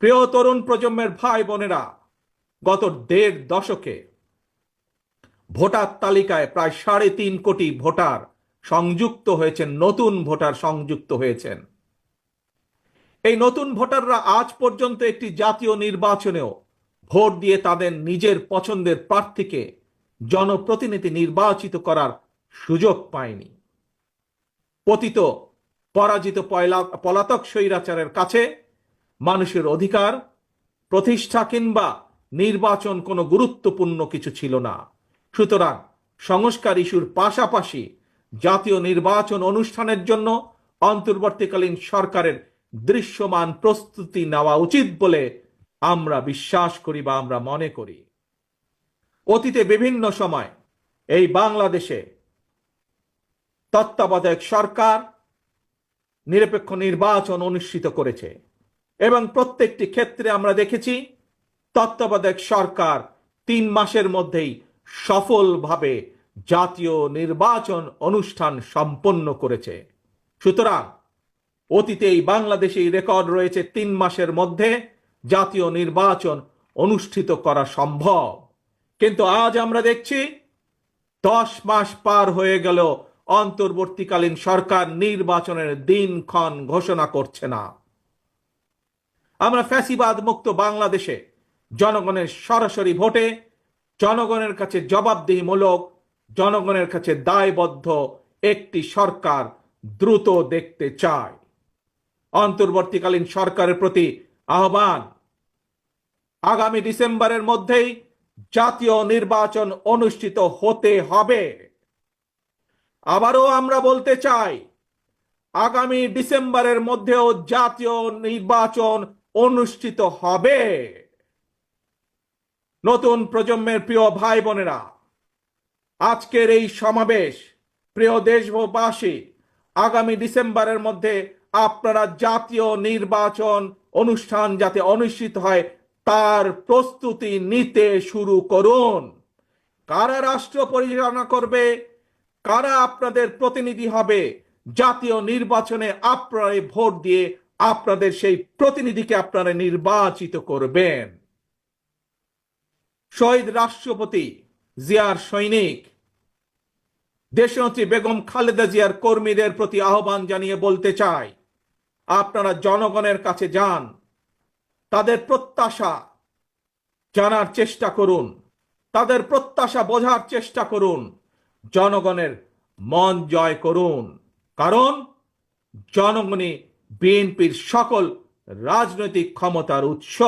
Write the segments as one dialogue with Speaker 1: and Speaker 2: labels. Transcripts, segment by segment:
Speaker 1: প্রিয় তরুণ প্রজন্মের ভাই বোনেরা, গত দেড় দশকে ভোটার তালিকায় প্রায় সাড়ে তিন কোটি ভোটার সংযুক্ত হয়েছেন, নতুন ভোটার সংযুক্ত হয়েছেন। এই নতুন ভোটাররা আজ পর্যন্ত একটি জাতীয় নির্বাচনেও ভোট দিয়ে তাদের নিজের পছন্দের প্রার্থীকে জনপ্রতিনিধি নির্বাচিত করার সুযোগ পায়নি। পতিত, পরাজিত পলাতক স্বৈরাচারের কাছে মানুষের অধিকার, প্রতিষ্ঠা কিংবা নির্বাচন কোনো গুরুত্বপূর্ণ কিছু ছিল না। সুতরাং সংস্কার ইস্যুর পাশাপাশি জাতীয় নির্বাচন অনুষ্ঠানের জন্য অন্তর্বর্তীকালীন সরকারের দৃশ্যমান প্রস্তুতি নেওয়া উচিত বলে আমরা বিশ্বাস করি বা আমরা মনে করি। অতীতে বিভিন্ন সময় এই বাংলাদেশে তত্ত্বাবধায়ক সরকার নিরপেক্ষ নির্বাচন অনুষ্ঠিত করেছে। এবং প্রত্যেকটি ক্ষেত্রে আমরা দেখেছি তত্ত্বাবধায়ক সরকার তিন মাসের মধ্যেই সফলভাবে জাতীয় নির্বাচন অনুষ্ঠান সম্পন্ন করেছে। সুতরাং অতীতে এই বাংলাদেশে রেকর্ড রয়েছে তিন মাসের মধ্যে জাতীয় নির্বাচন অনুষ্ঠিত করা সম্ভব। কিন্তু আজ আমরা দেখছি দশ মাস পার হয়ে গেল, অন্তর্বর্তীকালীন সরকার নির্বাচনের দিনক্ষণ ঘোষণা করছে না। আমরা ফ্যাসিবাদ মুক্ত বাংলাদেশে জনগণের সরাসরি ভোটে, জনগণের কাছে জবাবদিহিমূলক, জনগণের কাছে দায়বদ্ধ একটি সরকার দ্রুত দেখতে চায় অন্তর্বর্তীকালীন সরকারের প্রতি আহ্বান। আগামী ডিসেম্বরের মধ্যেই জাতীয় নির্বাচন অনুষ্ঠিত হতে হবে। আবারও আমরা বলতে চাই, আগামী ডিসেম্বরের মধ্যেও জাতীয় নির্বাচন অনুষ্ঠিত হবে। নতুন প্রজন্মের প্রিয় ভাই বোনেরা, আজকের এই সমাবেশ, প্রিয় দেশবাসী, আগামী ডিসেম্বরের মধ্যে আপনারা জাতীয় নির্বাচন অনুষ্ঠান যাতে অনুষ্ঠিত হয়, তার প্রস্তুতি নিতে শুরু করুন। কারা রাষ্ট্র পরিচালনা করবে, কারা আপনাদের প্রতিনিধি হবে, জাতীয় নির্বাচনে আপনারা ভোট দিয়ে আপনাদের সেই প্রতিনিধিকে আপনারা নির্বাচিত করবেন। শহীদ রাষ্ট্রপতি জিয়ার সৈনিক, দেশনেত্রী বেগম খালেদা জিয়ার কর্মীদের প্রতি আহ্বান জানিয়ে বলতে চাই, আপনারা জনগণের কাছে যান, তাদের প্রত্যাশা জানার চেষ্টা করুন, তাদের প্রত্যাশা বোঝার চেষ্টা করুন, জনগণের মন জয় করুন। কারণ জনগণই বিএনপির সকল রাজনৈতিক ক্ষমতার উৎস।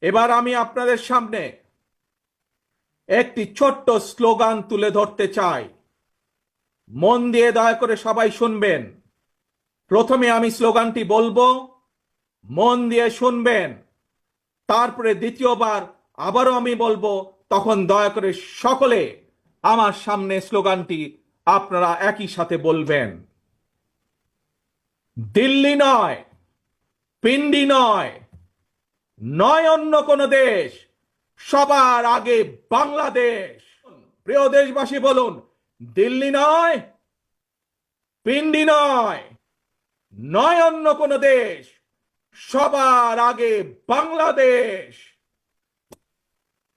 Speaker 1: এবার আমি আপনাদের সামনে একটি ছোট্ট স্লোগান তুলে ধরতে চাই। মন দিয়ে দয়া করে সবাই শুনবেন। প্রথমে আমি স্লোগানটি বলব। মন দিয়ে শুনবেন। তারপরে দ্বিতীয়বার আবারও আমি বলব, তখন দয়া করে সকলে আমার সামনে স্লোগানটি আপনারা একই সাথে বলবেন। দিল্লি নয়, পিন্ডি নয় নয় অন্য কোন দেশ, সবার আগে বাংলাদেশ। প্রিয় দেশবাসী, বলুন, দিল্লি নয়, পিন্ডি নয় নয় অন্য কোন দেশ, সবার আগে বাংলাদেশ।